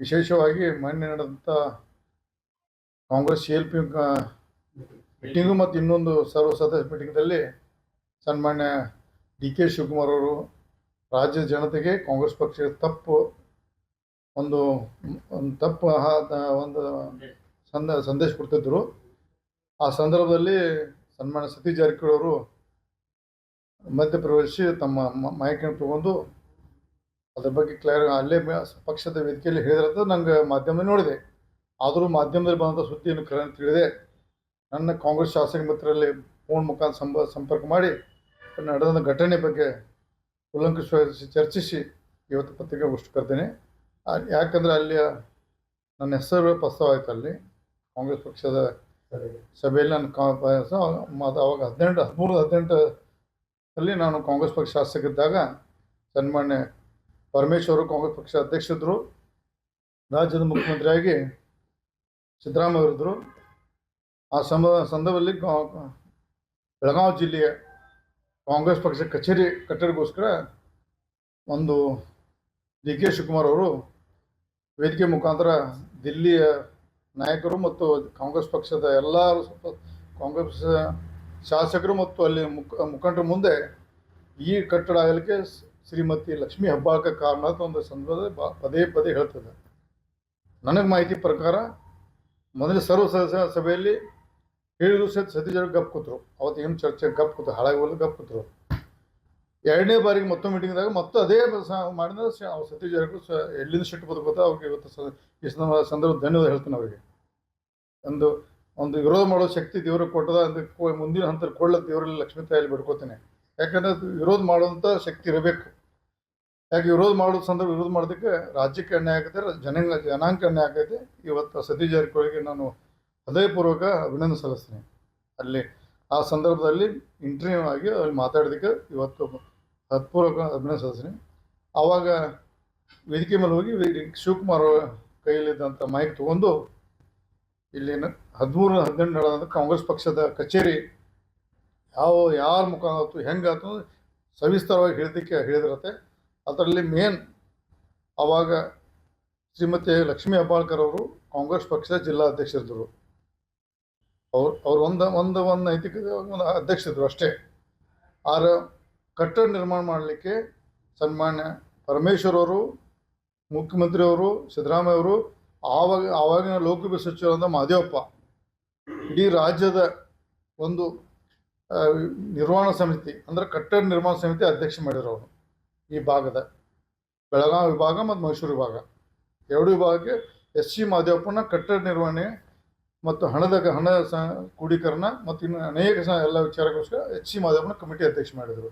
ವಿಶೇಷವಾಗಿ ಮೊನ್ನೆ ನಡೆದಂಥ ಕಾಂಗ್ರೆಸ್ ಎಲ್ ಪಿ ಮೀಟಿಂಗು ಮತ್ತು ಇನ್ನೊಂದು ಸರ್ವ ಸದಸ್ಯ ಮೀಟಿಂಗ್ದಲ್ಲಿ ಸನ್ಮಾನ್ಯ ಡಿ ಕೆ ಶಿವಕುಮಾರ್ ಅವರು ರಾಜ್ಯದ ಜನತೆಗೆ ಕಾಂಗ್ರೆಸ್ ಪಕ್ಷದ ತಪ್ಪು ಒಂದು ಒಂದು ತಪ್ಪು ಒಂದು ಸಂದ, ಸಂದೇಶ ಕೊಡ್ತಿದ್ದರು ಆ ಸಂದರ್ಭದಲ್ಲಿ ಸನ್ಮಾನ್ಯ ಸತೀಶ್ ಜಾರಕಿಹೊಳಿ ಅವರು ಮಧ್ಯಪ್ರವೇಶಿಸಿ ತಮ್ಮ ಮಾಹಿತಿಯನ್ನು ತಗೊಂಡು ಅದ್ರ ಬಗ್ಗೆ ಕ್ಲಿಯರ್ ಅಲ್ಲೇ ಪಕ್ಷದ ವೇದಿಕೆಯಲ್ಲಿ ಹೇಳಿದ್ರಂತ ನಂಗೆ ಮಾಧ್ಯಮದಲ್ಲಿ ನೋಡಿದೆ. ಆದರೂ ಮಾಧ್ಯಮದಲ್ಲಿ ಬಂದಂಥ ಸುದ್ದಿಯನ್ನು ಕರೆ ತಿಳಿದೆ ನನ್ನ ಕಾಂಗ್ರೆಸ್ ಶಾಸಕ ಮಿತ್ರರಲ್ಲಿ ಫೋನ್ ಮುಖಾಂತರ ಸಂಪ ಸಂಪರ್ಕ ಮಾಡಿ ನಡೆದ ಘಟನೆ ಬಗ್ಗೆ ಉಲ್ಲಂಘಿಸಿ ಚರ್ಚಿಸಿ ಇವತ್ತು ಪತ್ರಿಕಾಗೋಷ್ಠಿ ಕರ್ತೇನೆ. ಯಾಕಂದರೆ ಅಲ್ಲಿ ನನ್ನ ಹೆಸರು ಪ್ರಸ್ತಾವ ಆಯಿತು ಅಲ್ಲಿ. ಕಾಂಗ್ರೆಸ್ ಪಕ್ಷದ ಸಭೆಯಲ್ಲಿ ನಾನು ಮತ್ತು ಅವಾಗ ಹದಿನೆಂಟು, ಹದಿಮೂರು, ಹದಿನೆಂಟು ಅಲ್ಲಿ ನಾನು ಕಾಂಗ್ರೆಸ್ ಪಕ್ಷ ಶಾಸಕಿದ್ದಾಗ ಸನ್ಮಾನ್ಯ ಪರಮೇಶ್ವರು ಕಾಂಗ್ರೆಸ್ ಪಕ್ಷ ಅಧ್ಯಕ್ಷರಿದ್ದರು ರಾಜ್ಯದ ಮುಖ್ಯಮಂತ್ರಿಯಾಗಿ ಸಿದ್ದರಾಮಯ್ಯ ಇದ್ದರು ಆ ಸಮ ಸಂದರ್ಭದಲ್ಲಿ ಬೆಳಗಾವಿ ಜಿಲ್ಲೆಯ ಕಾಂಗ್ರೆಸ್ ಪಕ್ಷ ಕಚೇರಿ, ಕಟ್ಟಡಗೋಸ್ಕರ ಒಂದು ಡಿ ಕೆ ಶಿವಕುಮಾರ್ ಅವರು ವೇದಿಕೆ ಮುಖಾಂತರ ದಿಲ್ಲಿಯ ನಾಯಕರು ಮತ್ತು ಕಾಂಗ್ರೆಸ್ ಪಕ್ಷದ ಎಲ್ಲ ಕಾಂಗ್ರೆಸ್ ಶಾಸಕರು ಮತ್ತು ಅಲ್ಲಿ ಮುಖ, ಮುಖಂಡರ ಮುಂದೆ ಈ ಕಟ್ಟಡ ಆಗಲಿಕ್ಕೆ ಶ್ರೀಮತಿ ಲಕ್ಷ್ಮೀ ಹಬ್ಬಕ್ಕೆ ಕಾರಣ ಅಂತ ಒಂದು ಸಂದರ್ಭದಲ್ಲಿ ಬಾ, ಪದೇ ಪದೇ ಹೇಳ್ತದೆ. ನನಗೆ ಮಾಹಿತಿ ಪ್ರಕಾರ ಮೊದಲ ಸರ್ವ ಸದಸ್ಯ ಸಭೆಯಲ್ಲಿ ಹೇಳಿದ್ರು ಸಹಿತ ಸತೀಶರು ಗಪ್ ಕೂತರು. ಅವತ್ತು ಏನು ಚರ್ಚೆ, ಗಪ್ ಕೂತು ಹಾಳಾಗಿ ಹೋಗಲು ಗಪ್ ಕೂತರು. ಎರಡನೇ ಬಾರಿಗೆ ಮತ್ತೊಂದು ಮೀಟಿಂಗ್ದಾಗ ಮತ್ತೆ ಅದೇ ಮಾಡಿದ್ರೆ ಸತೀಶ್ ಜಾರಕಿಹೊಳಿ ಸ, ಎಲ್ಲಿಂದ ಸಿಟ್ಟು ಬದುಕೋತ ಅವ್ರಿಗೆ ಇವತ್ತು ಈ ಸಂದರ್ಭ ಧನ್ಯವಾದ ಹೇಳ್ತೀನಿ ಅವರಿಗೆ. ಒಂದು ಒಂದು ವಿರೋಧ ಮಾಡೋ ಶಕ್ತಿ ದೇವರು ಕೊಟ್ಟದ ಕೊ- ಮುಂದಿನ ಹಂತ ಕೊಳ್ಳ ದೇವರಲ್ಲಿ ಲಕ್ಷ್ಮೀ ತಾಯಲ್ಲಿ ಬಿಡ್ಕೋತೀನಿ. ಯಾಕಂದ್ರೆ ವಿರೋಧ ಮಾಡುವಂಥ ಶಕ್ತಿ ಇರಬೇಕು. ಯಾಕೆ ವಿರೋಧ ಮಾಡೋ ಸಂದರ್ಭ ವಿರೋಧ ಮಾಡೋದಕ್ಕೆ ರಾಜ್ಯಕ್ಕೆ ಅನ್ಯಾಯ ಜನಂಗ ಜನಾಂಗ ಅನ್ಯಾಯ ಆಗೈತೆ ಇವತ್ತು ಸತೀಶ್ ಜಾರಕಿಹೊಳಿಗೆ ನಾನು ಹೃದಯಪೂರ್ವಕ ಅಭಿನಂದನೆ ಸಲ್ಲಿಸ್ತೀನಿ. ಅಲ್ಲಿ ಆ ಸಂದರ್ಭದಲ್ಲಿ ಇಂಟರ್ವ್ಯೂ ಆಗಿ ಅಲ್ಲಿ ಮಾತಾಡೋದಕ್ಕೆ ಇವತ್ತು ಹತ್ಪೂರ್ವಕ ಅಭಿನಂದನೆ ಸಲ್ಲಿಸ್ತೀನಿ. ಆವಾಗ ವೇದಿಕೆ ಮೇಲೆ ಹೋಗಿ ಶಿವಕುಮಾರ್ ಕೈಯಲ್ಲಿದ್ದಂಥ ಮೈಕ್ ತೊಗೊಂಡು ಇಲ್ಲಿನ ಹದಿಮೂರು ಹದಿನೆಂಟು ಕಾಂಗ್ರೆಸ್ ಪಕ್ಷದ ಕಚೇರಿ ಯಾವ ಯಾರ ಮುಖಾಂತರ ಹೆಂಗಾಯ್ತು ಸವಿಸ್ತಾರವಾಗಿ ಹೇಳಿದಕ್ಕೆ ಹೇಳಿದಿರತ್ತೆ ಅದರಲ್ಲಿ ಮೇನ್ ಆವಾಗ ಶ್ರೀಮತಿ ಲಕ್ಷ್ಮೀ ಹೆಬ್ಬಾಳ್ಕರ್ ಅವರು ಕಾಂಗ್ರೆಸ್ ಪಕ್ಷದ ಜಿಲ್ಲಾ ಅಧ್ಯಕ್ಷರಿದ್ದರು. ಅವ್ರು ಅವ್ರು ಒಂದು ಒಂದು ಒಂದು ನೈತಿಕ ಒಂದು ಅಧ್ಯಕ್ಷರಿದ್ದರು ಅಷ್ಟೇ. ಆರ ಕಟ್ಟಡ ನಿರ್ಮಾಣ ಮಾಡಲಿಕ್ಕೆ ಸನ್ಮಾನ್ಯ ಪರಮೇಶ್ವರ್ ಅವರು ಮುಖ್ಯಮಂತ್ರಿಯವರು ಸಿದ್ದರಾಮಯ್ಯ ಅವರು, ಆವಾಗ, ಆವಾಗಿನ ಲೋಕಸಭೆ ಸಚಿವರಾದ ಮಾದೇವಪ್ಪ. ಇಡೀ ರಾಜ್ಯದ ಒಂದು ನಿರ್ವಹಣಾ ಸಮಿತಿ, ಅಂದರೆ ಕಟ್ಟಡ ನಿರ್ಮಾಣ ಸಮಿತಿ ಅಧ್ಯಕ್ಷ ಮಾಡಿರೋರು ಈ ಭಾಗದ ಬೆಳಗಾವಿ ವಿಭಾಗ ಮತ್ತು ಮೈಸೂರು ವಿಭಾಗ. ಎರಡು ವಿಭಾಗಕ್ಕೆ ಎಸ್ ಸಿ ಮಾದೇವಪ್ಪನ ಕಟ್ಟಡ ನಿರ್ವಹಣೆ ಮತ್ತು ಹಣದ ಹಣ ಸ ಮತ್ತು ಇನ್ನು ಅನೇಕ ಎಲ್ಲ ವಿಚಾರಗೋಸ್ಕರ ಎಚ್ ಸಿ ಮಹದೇವಪ್ಪನ ಕಮಿಟಿ ಅಧ್ಯಕ್ಷ ಮಾಡಿದರು.